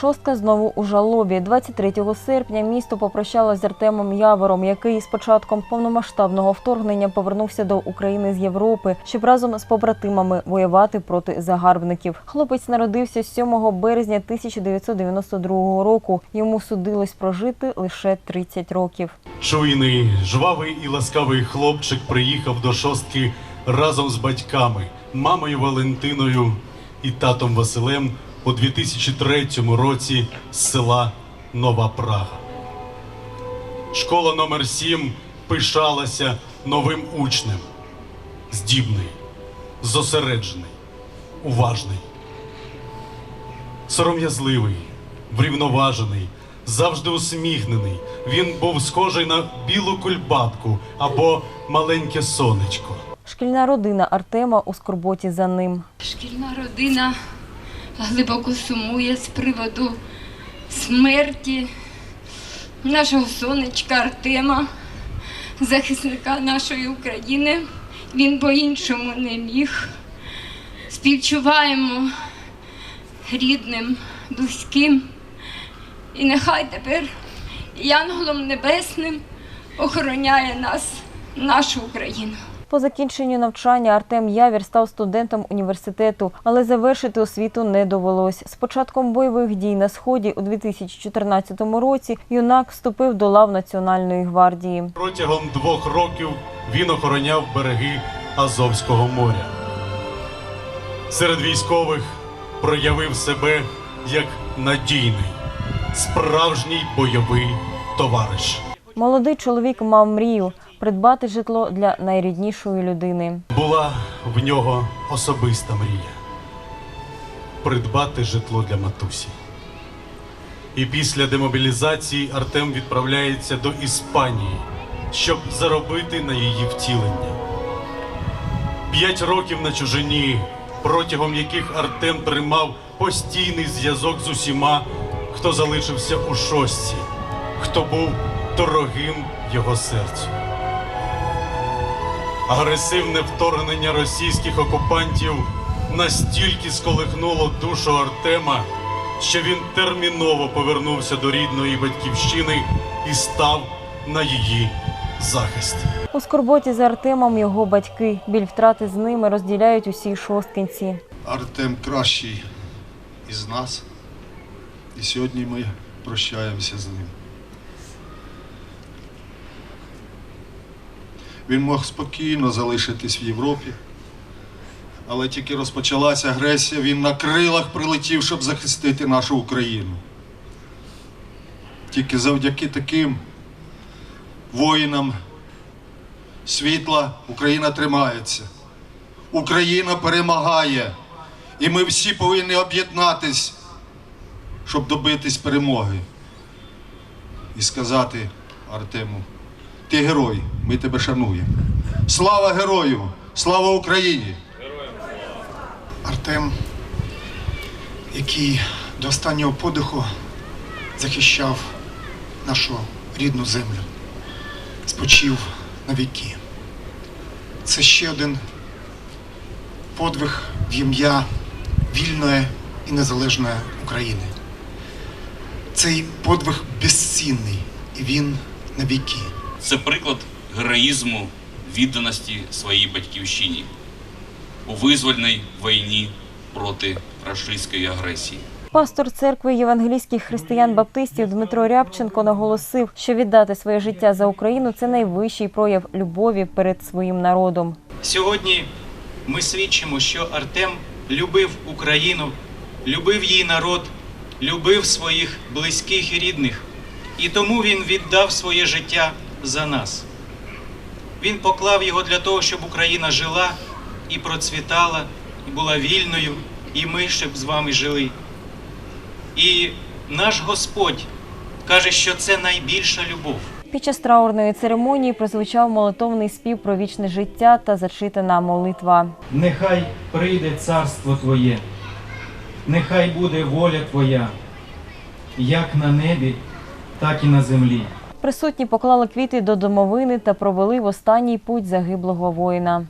Шостка знову у жалобі. 23 серпня місто попрощалося з Артемом Явором, який з початком повномасштабного вторгнення повернувся до України з Європи, щоб разом з побратимами воювати проти загарбників. Хлопець народився 7 березня 1992 року. Йому судилось прожити лише 30 років. Чуйний, жвавий і ласкавий хлопчик приїхав до шостки разом з батьками, мамою Валентиною і татом Василем у 2003 році з села Нова Прага. Школа номер 7 пишалася новим учнем. Здібний, зосереджений, уважний, сором'язливий, врівноважений, завжди усміхнений. Він був схожий на білу кульбабку або маленьке сонечко. Шкільна родина Артема у скорботі за ним. Шкільна родина глибоко сумує з приводу смерті нашого сонечка Артема, захисника нашої України. Він по-іншому не міг. Співчуваємо рідним, близьким. І нехай тепер Янголом Небесним охороняє нас, нашу Україну. По закінченню навчання Артем Явір став студентом університету, але завершити освіту не довелось. З початком бойових дій на сході у 2014 році юнак вступив до лав Національної гвардії. Протягом двох років він охороняв береги Азовського моря. Серед військових проявив себе як надійний, справжній бойовий товариш. Молодий чоловік мав мрію придбати житло для найріднішої людини. Була в нього особиста мрія придбати житло для матусі. І після демобілізації Артем відправляється до Іспанії, щоб заробити на її втілення. П'ять років на чужині, протягом яких Артем тримав постійний зв'язок з усіма, хто залишився у шостці, хто був дорогим його серцю. Агресивне вторгнення російських окупантів настільки сколихнуло душу Артема, що він терміново повернувся до рідної батьківщини і став на її захист. У скорботі за Артемом його батьки. Біль втрати з ними розділяють усі шосткинці. Артем кращий із нас. І сьогодні ми прощаємося з ним. Він мог спокійно залишитись в Європі, але тільки розпочалася агресія, він на крилах прилетів, щоб захистити нашу Україну. Тільки завдяки таким воїнам світла Україна тримається. Україна перемагає. І ми всі повинні об'єднатись, щоб добитись перемоги. І сказати Артему, ти герой, ми тебе шануємо. Слава герою! Слава Україні! Артем, який до останнього подиху захищав нашу рідну землю, спочив на віки. Це ще один подвиг в ім'я вільної і незалежної України. Цей подвиг безцінний, і він на віки. Це приклад героїзму, відданості своїй батьківщині у визвольній війні проти рашистської агресії. Пастор церкви євангелійських християн-баптистів Дмитро Рябченко наголосив, що віддати своє життя за Україну це найвищий прояв любові перед своїм народом. Сьогодні ми свідчимо, що Артем любив Україну, любив її народ, любив своїх близьких і рідних, і тому він віддав своє життя за нас. Він поклав його для того, щоб Україна жила і процвітала, і була вільною, і ми щоб з вами жили. І наш Господь каже, що це найбільша любов. Під час траурної церемонії прозвучав молитовний спів про вічне життя та зачитана молитва. Нехай прийде царство Твоє, нехай буде воля Твоя, як на небі, так і на землі. Присутні поклали квіти до домовини та провели в останній путь загиблого воїна.